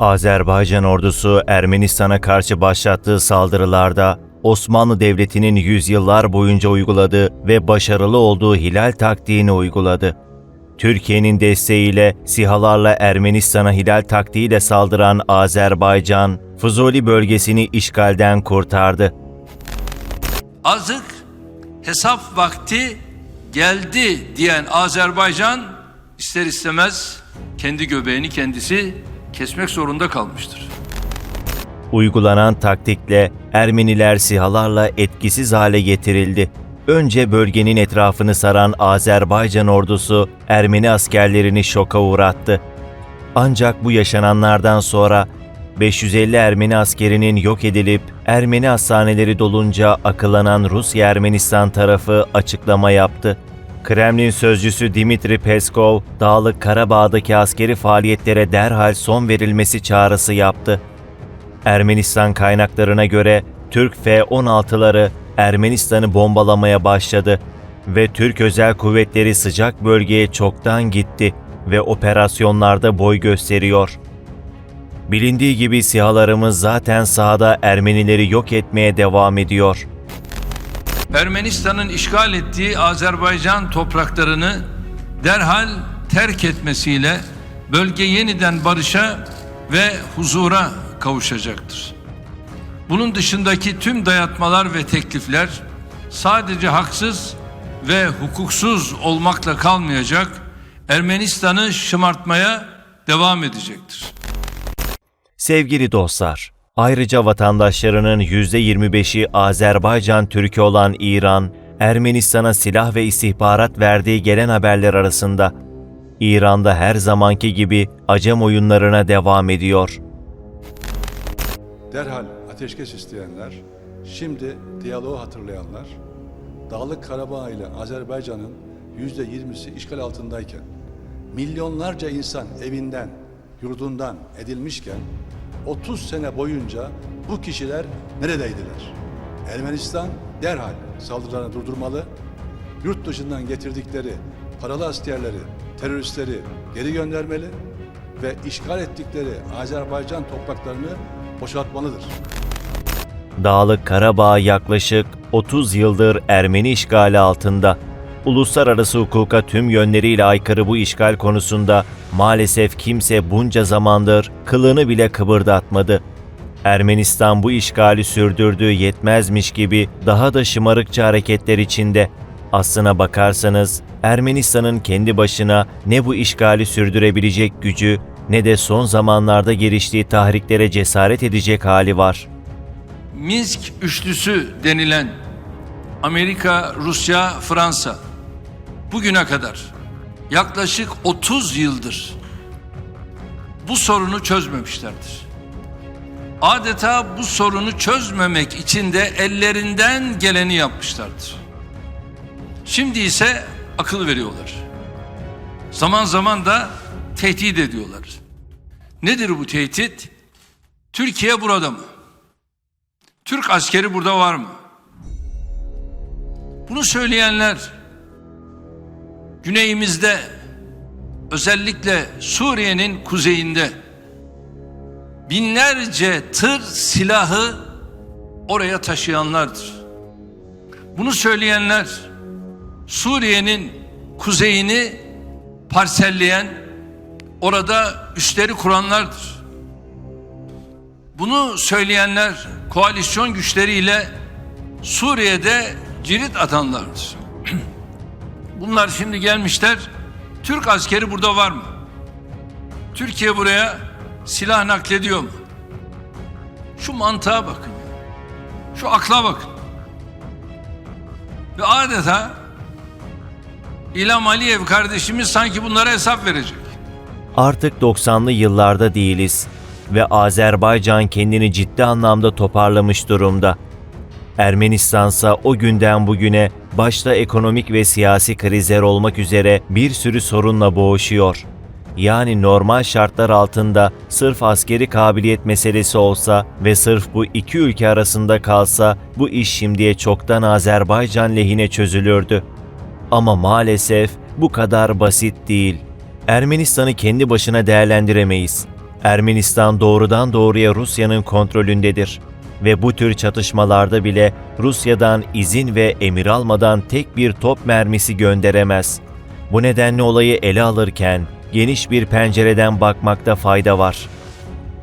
Azerbaycan ordusu Ermenistan'a karşı başlattığı saldırılarda Osmanlı Devleti'nin yüzyıllar boyunca uyguladığı ve başarılı olduğu hilal taktiğini uyguladı. Türkiye'nin desteğiyle sihalarla Ermenistan'a hilal taktiğiyle saldıran Azerbaycan, Fuzuli bölgesini işgalden kurtardı. Azık hesap vakti geldi diyen Azerbaycan ister istemez kendi göbeğini kendisi kesmek zorunda kalmıştır. Uygulanan taktikle Ermeniler sihalarla etkisiz hale getirildi. Önce bölgenin etrafını saran Azerbaycan ordusu Ermeni askerlerini şoka uğrattı. Ancak bu yaşananlardan sonra 550 Ermeni askerinin yok edilip Ermeni hastaneleri dolunca akıllanan Rusya Ermenistan tarafı açıklama yaptı. Kremlin sözcüsü Dimitri Peskov, Dağlık Karabağ'daki askeri faaliyetlere derhal son verilmesi çağrısı yaptı. Ermenistan kaynaklarına göre Türk F-16'ları Ermenistan'ı bombalamaya başladı ve Türk özel kuvvetleri sıcak bölgeye çoktan gitti ve operasyonlarda boy gösteriyor. Bilindiği gibi sihalarımız zaten sahada Ermenileri yok etmeye devam ediyor. Ermenistan'ın işgal ettiği Azerbaycan topraklarını derhal terk etmesiyle bölge yeniden barışa ve huzura kavuşacaktır. Bunun dışındaki tüm dayatmalar ve teklifler sadece haksız ve hukuksuz olmakla kalmayacak, Ermenistan'ı şımartmaya devam edecektir. Sevgili dostlar, ayrıca vatandaşlarının %25'i Azerbaycan Türk'ü olan İran, Ermenistan'a silah ve istihbarat verdiği gelen haberler arasında İran'da her zamanki gibi acem oyunlarına devam ediyor. Derhal ateşkes isteyenler, şimdi diyaloğu hatırlayanlar, Dağlık Karabağ ile Azerbaycan'ın yüzde yirmisi işgal altındayken, milyonlarca insan evinden, yurdundan edilmişken, 30 sene boyunca bu kişiler neredeydiler? Ermenistan derhal saldırılarını durdurmalı, yurt dışından getirdikleri paralı askerleri, teröristleri geri göndermeli ve işgal ettikleri Azerbaycan topraklarını boşaltmalıdır. Dağlık Karabağ yaklaşık 30 yıldır Ermeni işgali altında. Uluslararası hukuka tüm yönleriyle aykırı bu işgal konusunda maalesef kimse bunca zamandır kılını bile kıpırdatmadı. Ermenistan bu işgali sürdürdüğü yetmezmiş gibi daha da şımarıkça hareketler içinde. Aslına bakarsanız Ermenistan'ın kendi başına ne bu işgali sürdürebilecek gücü ne de son zamanlarda geliştiği tahriklere cesaret edecek hali var.'' Minsk üçlüsü denilen Amerika, Rusya, Fransa bugüne kadar yaklaşık 30 yıldır bu sorunu çözmemişlerdir. Adeta bu sorunu çözmemek için de ellerinden geleni yapmışlardır. Şimdi ise akıl veriyorlar. Zaman zaman da tehdit ediyorlar. Nedir bu tehdit? Türkiye burada mı? Türk askeri burada var mı? Bunu söyleyenler güneyimizde özellikle Suriye'nin kuzeyinde binlerce tır silahı oraya taşıyanlardır. Bunu söyleyenler Suriye'nin kuzeyini parselleyen orada üsleri kuranlardır. Bunu söyleyenler koalisyon güçleriyle Suriye'de cirit atanlardır. Bunlar şimdi gelmişler. Türk askeri burada var mı? Türkiye buraya silah naklediyor mu? Şu mantığa bakın. Şu akla bakın. Ve adeta İlham Aliyev kardeşimiz sanki bunlara hesap verecek. Artık 90'lı yıllarda değiliz ve Azerbaycan kendini ciddi anlamda toparlamış durumda. Ermenistansa o günden bugüne başta ekonomik ve siyasi krizler olmak üzere bir sürü sorunla boğuşuyor. Yani normal şartlar altında sırf askeri kabiliyet meselesi olsa ve sırf bu iki ülke arasında kalsa bu iş şimdiye çoktan Azerbaycan lehine çözülürdü. Ama maalesef bu kadar basit değil. Ermenistan'ı kendi başına değerlendiremeyiz. Ermenistan doğrudan doğruya Rusya'nın kontrolündedir ve bu tür çatışmalarda bile Rusya'dan izin ve emir almadan tek bir top mermisi gönderemez. Bu nedenle olayı ele alırken geniş bir pencereden bakmakta fayda var.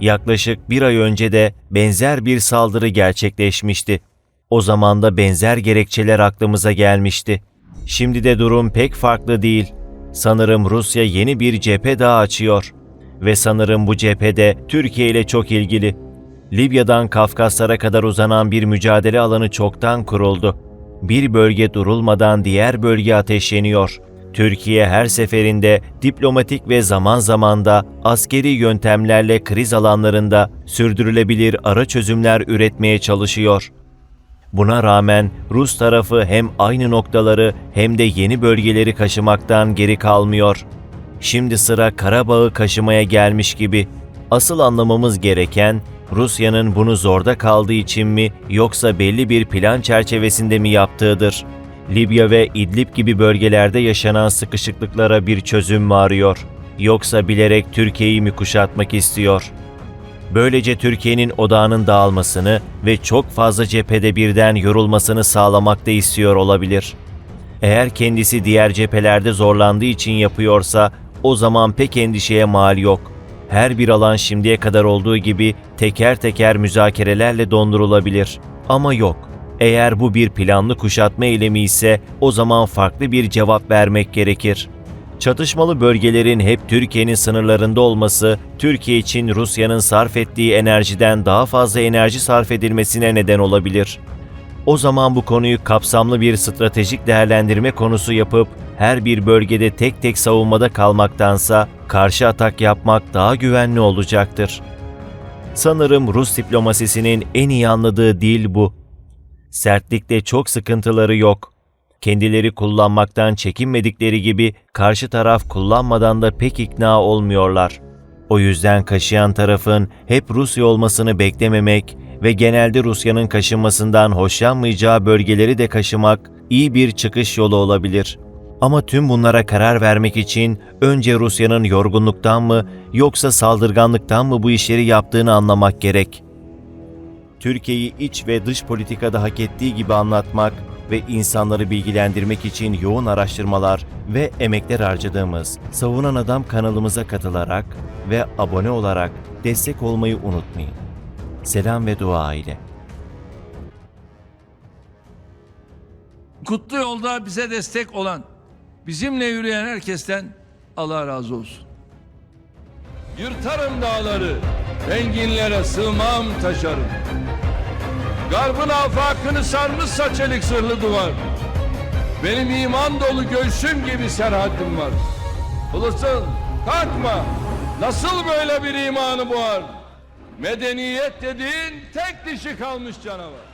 Yaklaşık bir ay önce de benzer bir saldırı gerçekleşmişti. O zaman da benzer gerekçeler aklımıza gelmişti. Şimdi de durum pek farklı değil. Sanırım Rusya yeni bir cephe daha açıyor. Ve sanırım bu cephede Türkiye ile çok ilgili. Libya'dan Kafkaslara kadar uzanan bir mücadele alanı çoktan kuruldu. Bir bölge durulmadan diğer bölge ateşleniyor. Türkiye her seferinde diplomatik ve zaman zaman da askeri yöntemlerle kriz alanlarında sürdürülebilir ara çözümler üretmeye çalışıyor. Buna rağmen Rus tarafı hem aynı noktaları hem de yeni bölgeleri kaşımaktan geri kalmıyor. Şimdi sıra Karabağ'ı kaşımaya gelmiş gibi. Asıl anlamamız gereken Rusya'nın bunu zorda kaldığı için mi yoksa belli bir plan çerçevesinde mi yaptığıdır. Libya ve İdlib gibi bölgelerde yaşanan sıkışıklıklara bir çözüm mü arıyor? Yoksa bilerek Türkiye'yi mi kuşatmak istiyor?'' Böylece Türkiye'nin odağının dağılmasını ve çok fazla cephede birden yorulmasını sağlamak da istiyor olabilir. Eğer kendisi diğer cephelerde zorlandığı için yapıyorsa o zaman pek endişeye mal yok. Her bir alan şimdiye kadar olduğu gibi teker teker müzakerelerle dondurulabilir. Ama yok. Eğer bu bir planlı kuşatma eylemi ise o zaman farklı bir cevap vermek gerekir. Çatışmalı bölgelerin hep Türkiye'nin sınırlarında olması, Türkiye için Rusya'nın sarf ettiği enerjiden daha fazla enerji sarf edilmesine neden olabilir. O zaman bu konuyu kapsamlı bir stratejik değerlendirme konusu yapıp her bir bölgede tek tek savunmada kalmaktansa karşı atak yapmak daha güvenli olacaktır. Sanırım Rus diplomasisinin en iyi anladığı dil bu. Sertlikte çok sıkıntıları yok. Kendileri kullanmaktan çekinmedikleri gibi karşı taraf kullanmadan da pek ikna olmuyorlar. O yüzden kaşıyan tarafın hep Rusya olmasını beklememek ve genelde Rusya'nın kaşınmasından hoşlanmayacağı bölgeleri de kaşımak iyi bir çıkış yolu olabilir. Ama tüm bunlara karar vermek için önce Rusya'nın yorgunluktan mı yoksa saldırganlıktan mı bu işleri yaptığını anlamak gerek. Türkiye'yi iç ve dış politikada hak ettiği gibi anlatmak ve insanları bilgilendirmek için yoğun araştırmalar ve emekler harcadığımız Savunan Adam kanalımıza katılarak ve abone olarak destek olmayı unutmayın. Selam ve dua ile. Kutlu yolda bize destek olan, bizimle yürüyen herkesten Allah razı olsun. Yırtarım dağları, enginlere sığmam taşarım. Garbın afakını sarmışsa çelik sırlı duvar. Benim iman dolu göğsüm gibi serhatim var. Bulursun, kalkma. Nasıl böyle bir imanı boğar? Medeniyet dediğin tek dişi kalmış canavar.